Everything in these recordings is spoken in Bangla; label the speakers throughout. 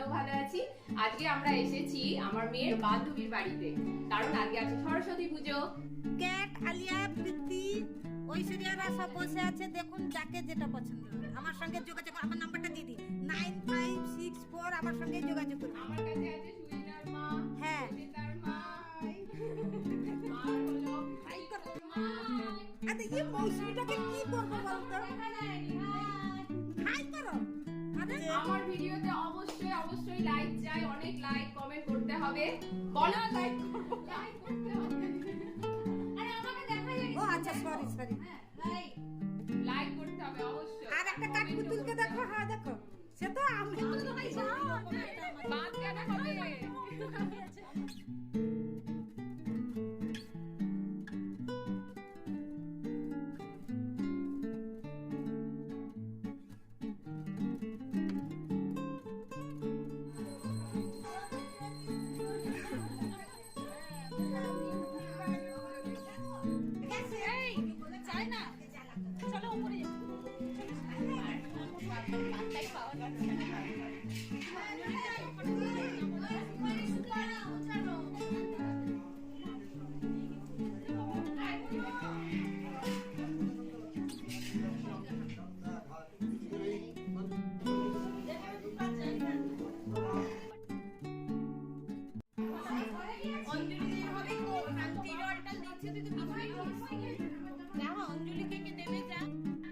Speaker 1: আমরাও ভালো আছি। আজকে আমরা এসেছি আমার মেয়ের বান্ধবীর বাড়িতে। কারণ আজকে আছে সরস্বতী পুজো।
Speaker 2: ক্যাট আলিয়া প্রীতি ঐশ্বরিয়ারা সব বসে আছে। দেখুন যাকে যেটা পছন্দ আমার সঙ্গে যোগাযোগ আমার নাম্বারটা দিয়ে দিই নাইন ফাইভ সিক্স ফোর আমার সঙ্গে যোগাযোগ করুন।
Speaker 1: আমার কাছে আছে সুইনার মা।
Speaker 2: হ্যাঁ।
Speaker 1: সুনিতার মা আর হলো
Speaker 2: হাই করো
Speaker 1: মা
Speaker 2: আরে এই মৌসুমিটাকে কি করব বলতো? হাই করো। আরে
Speaker 1: আমার ভিডিওতে অবশ্যই অবশ্যই লাইক চাই অনেক লাইক কমেন্ট করতে হবে। বলো লাইক করব লাইক করতে হবে। আরে আমাকে দেখা যায়
Speaker 2: ও আচ্ছা সরি সরি
Speaker 1: লাইক করতে হবে অবশ্যই।
Speaker 2: আর একটা কাঠ পুতুলকে দেখো হ্যাঁ দেখো। সে তো আমি
Speaker 1: বাদ দেওয়া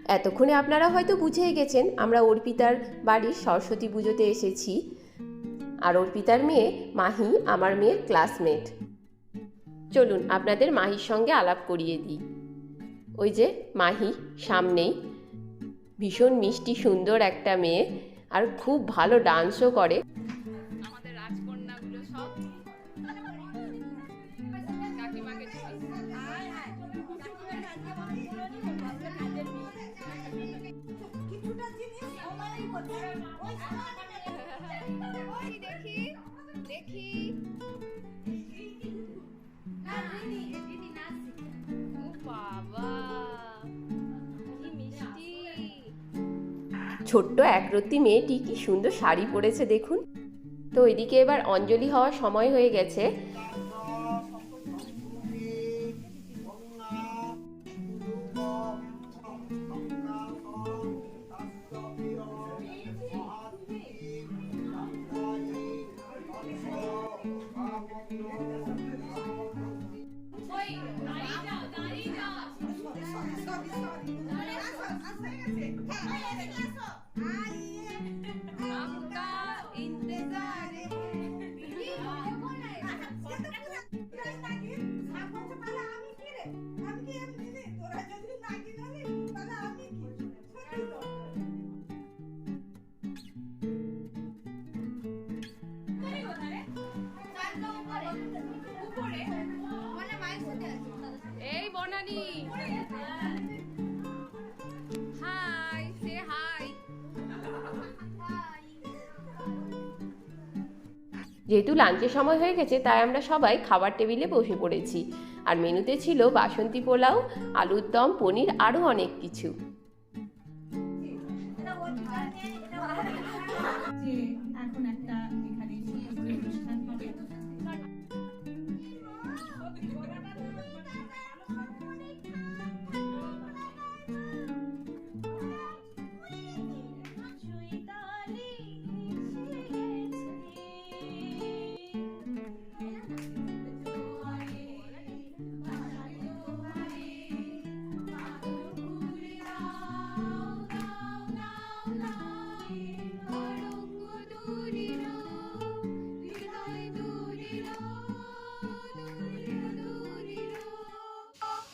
Speaker 3: এতক্ষণে আপনারা হয়তো বুঝেই গেছেন আমরা অর্পিতার বাড়ির সরস্বতী পুজোতে এসেছি। আর অর্পিতার মেয়ে মাহি আমার মেয়ের ক্লাসমেট। চলুন আপনাদের মাহির সঙ্গে আলাপ করিয়ে দিই। ওই যে মাহি সামনেই। ভীষণ মিষ্টি সুন্দর একটা মেয়ে আর খুব ভালো ডান্সও করে।
Speaker 1: আমাদের রাজকন্যাগুলো সব। কাকিমাকে
Speaker 3: ছোট্ট একরত্তি মেয়েটি কি সুন্দর শাড়ি পরেছে দেখুন। তো এদিকে এবার অঞ্জলি হওয়ার সময় হয়ে গেছে।
Speaker 1: এই বনানি হাই সে হাই
Speaker 3: যেহেতু লাঞ্চের সময় হয়ে গেছে তাই আমরা সবাই খাবার টেবিলে বসে পড়েছি। আর মেনুতে ছিল বাসন্তী পোলাও আলুর দম পনির আরও অনেক কিছু।
Speaker 4: এখন একটা এখানে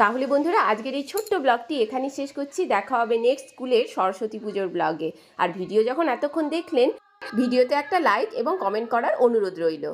Speaker 3: তাহলে বন্ধুরা, আজকের এই ছোট্ট ব্লগটি এখানেই শেষ করছি। দেখা হবে নেক্সট স্কুলের সরস্বতী পুজোর ব্লগে। আর ভিডিও যখন এতক্ষণ দেখলেন, ভিডিওতে একটা লাইক এবং কমেন্ট করার অনুরোধ রইল।